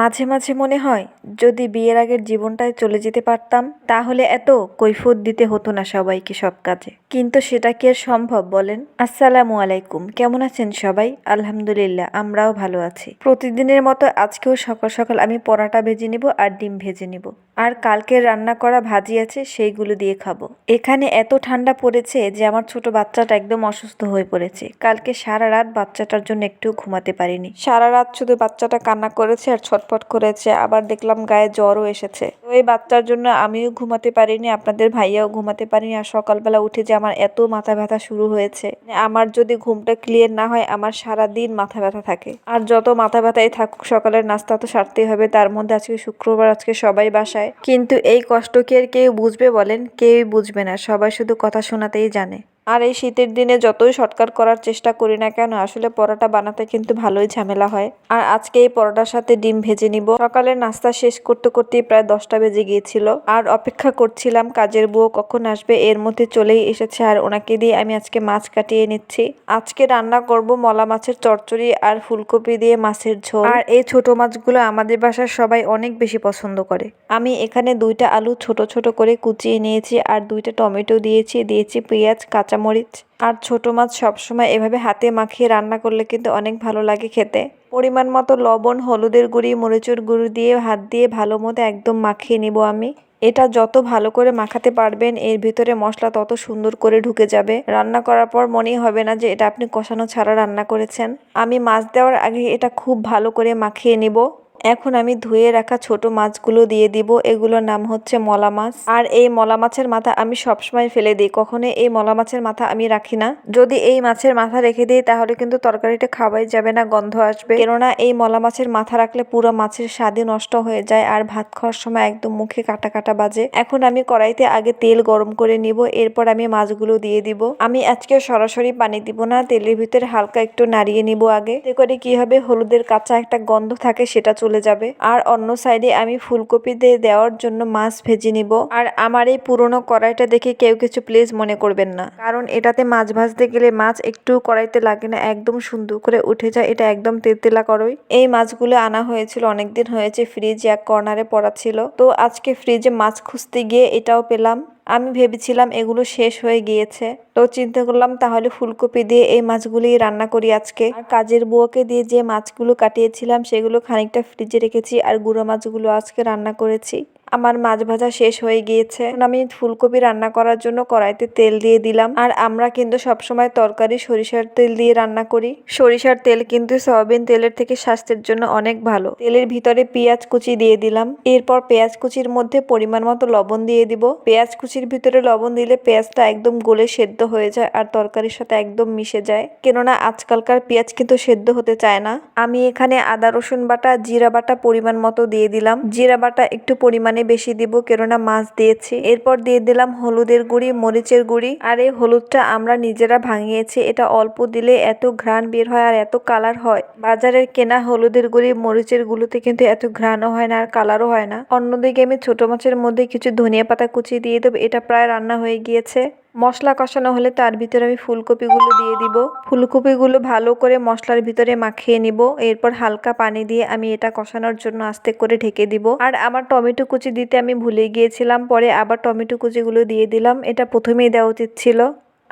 মাঝে মাঝে মনে হয়, যদি বিয়ের আগের জীবনটায় চলে যেতে পারতাম, তাহলে এত কৈফত দিতে হতো না সবাইকে সব কাজে। কিন্তু সেটা কি আর সম্ভব বলেন? আসসালামু আলাইকুম, কেমন আছেন সবাই? আলহামদুলিল্লাহ, আমরাও ভালো আছি। প্রতিদিনের মতো আজকেও সকাল সকাল আমি পরাটা ভেজে নিব আর ডিম ভেজে নিব। আর কালকে রান্না করা ভাজি আছে, সেইগুলো দিয়ে খাব। এখানে এত ঠান্ডা পড়েছে যে আমার ছোট বাচ্চাটা একদম অসুস্থ হয়ে পড়েছে। কালকে সারা রাত বাচ্চাটার জন্য একটু ঘুমাতে পারিনি। সারা রাত শুধু বাচ্চাটা কান্না করেছে আর ছটফট করেছে, আবার দেখলাম গায়ে জ্বরও এসেছে। তো এই বাচ্চার জন্য আমিও ঘুমাতে পারিনি, আপনাদের ভাইয়াও ঘুমাতে পারিনি আর সকালবেলা উঠে যে আমার এত মাথা ব্যথা শুরু হয়েছে। মানে আমার যদি ঘুমটা ক্লিয়ার না হয়, আমার সারা দিন মাথা ব্যথা থাকে। আর যত মাথা ব্যথাই থাকুক, সকালের নাস্তা তো সারতেই হবে, তার মধ্যে আজকে শুক্রবার, আজকে সবাই বাসায়। কিন্তু এই কষ্ট কি আর কেউ বুঝবে বলেন? কেউই বুঝবে না, সবাই শুধু কথা শোনাতেই জানে। আর এই শীতের দিনে যতই শর্টকাট করার চেষ্টা করি না কেন, আসলে পরোটা বানাতে কিন্তু ভালোই ঝামেলা হয়। আর আজকে এই পরোটার সাথে ডিম ভেজে নিব। সকালের নাস্তা শেষ করতে করতে প্রায় দশটা বেজে গিয়েছিল। আর অপেক্ষা করছিলাম কাজের বউ কখন আসবে, এর মধ্যে চলেই এসেছে আর ওনাকে দিয়ে আমি আজকে মাছ কাটিয়ে নিচ্ছি। আজকে রান্না করব মলা মাছের চচ্চড়ি আর ফুলকপি দিয়ে মাছের ঝোল। আর এই ছোট মাছগুলো আমাদের বাসার সবাই অনেক বেশি পছন্দ করে। আমি এখানে দুইটা আলু ছোট ছোট করে কুচিয়ে নিয়েছি আর দুইটা টমেটো দিয়েছি দিয়েছি পেঁয়াজ কাঁচামরিচ। আর ছোট মাছ সবসময় এভাবে হাতে মাখিয়ে রান্না করলে কিন্তু অনেক ভালো লাগে খেতে। পরিমাণ মতো লবণ, হলুদের গুঁড়ি, মরিচুর গুঁড়ি দিয়ে, হাত দিয়ে ভালো মতো একদম মাখিয়ে নিব আমি। এটা যত ভালো করে মাখাতে পারবেন, এর ভিতরে মশলা তত সুন্দর করে ঢুকে যাবে। রান্না করার পর মনেই হবে না যে এটা আপনি কষানো ছাড়া রান্না করেছেন। আমি মাছ দেওয়ার আগে এটা খুব ভালো করে মাখিয়ে নিব। এখন আমি ধুয়ে রাখা ছোট মাছগুলো দিয়ে দিব। এগুলোর নাম হচ্ছে মলা মাছ। আর এই মলা মাছের মাথা আমি সবসময় ফেলে দিই। কখনো এই মলা মাছের মাথা আমি রাখি না। যদি এই মাছের মাথা রেখে দিই, তাহলে কিন্তু তরকারিটা খাওয়াই যাবে না, গন্ধ আসবে। কেননা এই মলা মাছের মাথা রাখলে পুরো মাছের স্বাদই নষ্ট হয়ে যায় আর ভাত খাওয়ার সময় একদম মুখে কাটা কাটা বাজে। এখন আমি কড়াইতে আগে তেল গরম করে নিব, এরপর আমি মাছগুলো দিয়ে দিব। আমি আজকে সরাসরি পানি দিব না, তেলের ভিতরে হালকা একটু নাড়িয়ে নিব আগে। করে কি হবে হলুদের কাঁচা একটা গন্ধ থাকে, সেটা চলে যাবে। আর অন্য সাইডে আমি ফুলকপি দিয়ে দেওয়ার জন্য মাছ ভেজে নিব। আর আমার এই পুরনো কড়াইটা দেখে কেউ কিছু প্লিজ মনে করবেন না। কারণ এটাতে মাছ ভাজতে গেলে মাছ একটু কড়াইতে লাগে না, একদম সুন্দর করে উঠে যায়। এটা একদম তেলতেলা করই এই মাছগুলো আনা হয়েছিল, অনেকদিন হয়েছে ফ্রিজ এক কর্নারে পড়া ছিল। তো আজকে ফ্রিজে মাছ খুঁজতে গিয়ে এটাও পেলাম। আমি ভেবেছিলাম এগুলো শেষ হয়ে গিয়েছে। তো চিন্তা করলাম, তাহলে ফুলকপি দিয়ে এই মাছগুলি রান্না করি আজকে। আর কাজের বুয়াকে দিয়ে যে মাছগুলো কাটিয়েছিলাম, সেগুলো খানিকটা ফ্রিজে রেখেছি, আর গুঁড়ো মাছগুলো আজকে রান্না করেছি। আমার মাছ ভাজা শেষ হয়ে গিয়েছে। আমি ফুলকপি রান্না করার জন্য কড়াইতে তেল দিয়ে দিলাম। আর আমরা কিন্তু সবসময় তরকারি সরিষার তেল দিয়ে রান্না করি। সরিষার তেল কিন্তু সয়াবিন তেলের থেকে স্বাস্থ্যের জন্য অনেক ভালো। তেলের ভিতরে পেঁয়াজ কুচি দিয়ে দিলাম। এরপর পেঁয়াজ কুচির মধ্যে পরিমাণ মতো লবণ দিয়ে দিব। পেঁয়াজ কুচির ভিতরে লবণ দিলে পেঁয়াজটা একদম গলে সেদ্ধ হয়ে যায় আর তরকারির সাথে একদম মিশে যায়। কেননা আজকালকার পেঁয়াজ কিন্তু সেদ্ধ হতে চায় না। আমি এখানে আদা রসুন বাটা, জিরা বাটা পরিমাণ মতো দিয়ে দিলাম। জিরা বাটা একটু পরিমাণে বেশি দিব, কেননা মাছ দিয়েছি। এরপর দিয়ে দিলাম হলুদের গুঁড়ি, মরিচের গুঁড়ি। আর এই হলুদটা আমরা নিজেরা ভাঙিয়েছি। এটা অল্প দিলে এত ঘ্রাণ বের হয় আর এত কালার হয়। বাজারের কেনা হলুদের গুঁড়ি, মরিচের গুলোতে কিন্তু এত ঘ্রাণও হয় না আর কালারও হয় না। অন্যদিকে আমি ছোট মাছের মধ্যে কিছু ধনিয়া পাতা কুচি দিয়ে দেবো। এটা প্রায় রান্না হয়ে গিয়েছে। মশলা কষানো হলে তার ভিতরে আমি ফুলকপিগুলো দিয়ে দিব। ফুলকপিগুলো ভালো করে মশলার ভিতরে মাখিয়ে নিব। এরপর হালকা পানি দিয়ে আমি এটা কষানোর জন্য আস্তে করে ঢেকে দিব। আর আমার টমেটো কুচি দিতে আমি ভুলে গিয়েছিলাম, পরে আবার টমেটো কুচিগুলো দিয়ে দিলাম। এটা প্রথমেই দেওয়া উচিত ছিল।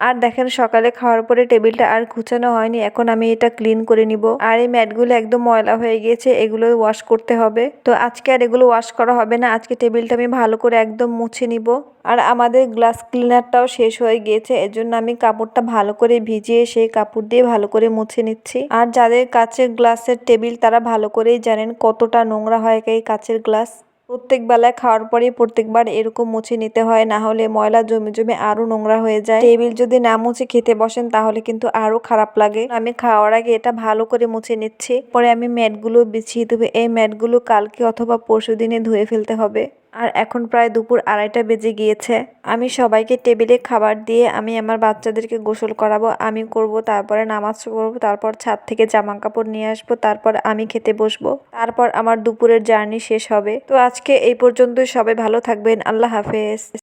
আর দেখেন সকালে খাওয়ার পরে টেবিলটা আর গুছানো হয়নি, এখন আমি এটা ক্লিন করে নিব। আর এই ম্যাটগুলো একদম ময়লা হয়ে গিয়েছে, এগুলো ওয়াশ করতে হবে। তো আজকে আর এগুলো ওয়াশ করা হবে না, আজকে টেবিলটা আমি ভালো করে একদম মুছে নিব। আর আমাদের গ্লাস ক্লিনারটাও শেষ হয়ে গিয়েছে এর জন্য আমি কাপড়টা ভালো করে ভিজিয়ে সেই কাপড় দিয়ে ভালো করে মুছে নিচ্ছি। আর যাদের কাচের গ্লাসের টেবিল, তারা ভালো করেই জানেন কতটা নোংরা হয় এই কাচের গ্লাস প্রত্যেক বেলায় খাওয়ার পরে প্রত্যেকবার এরকম মুছে নিতে হয়, না হলে ময়লা জমে জমে আরও নোংরা হয়ে যায়। টেবিল যদি না মুছে খেতে বসেন, তাহলে কিন্তু আরও খারাপ লাগে। আমি খাওয়ার আগে এটা ভালো করে মুছে নিচ্ছি। পরে আমি ম্যাটগুলো বিছিয়ে দেবো। এই ম্যাটগুলো কালকে অথবা পরশু দিনে ধুয়ে ফেলতে হবে। আর এখন প্রায় দুপুর আড়াইটা বেজে গিয়েছে। আমি সবাইকে টেবিলে খাবার দিয়ে আমি আমার বাচ্চাদেরকে গোসল করাবো, আমি করব, তারপরে নামাজ পড়ব, তারপর ছাদ থেকে জামা কাপড় নিয়ে আসব, তারপর আমি খেতে বসবো, তারপর আমার দুপুরের জার্নি শেষ হবে। তো আজকে এই পর্যন্তই, সবাই ভালো থাকবেন, আল্লাহ হাফেজ।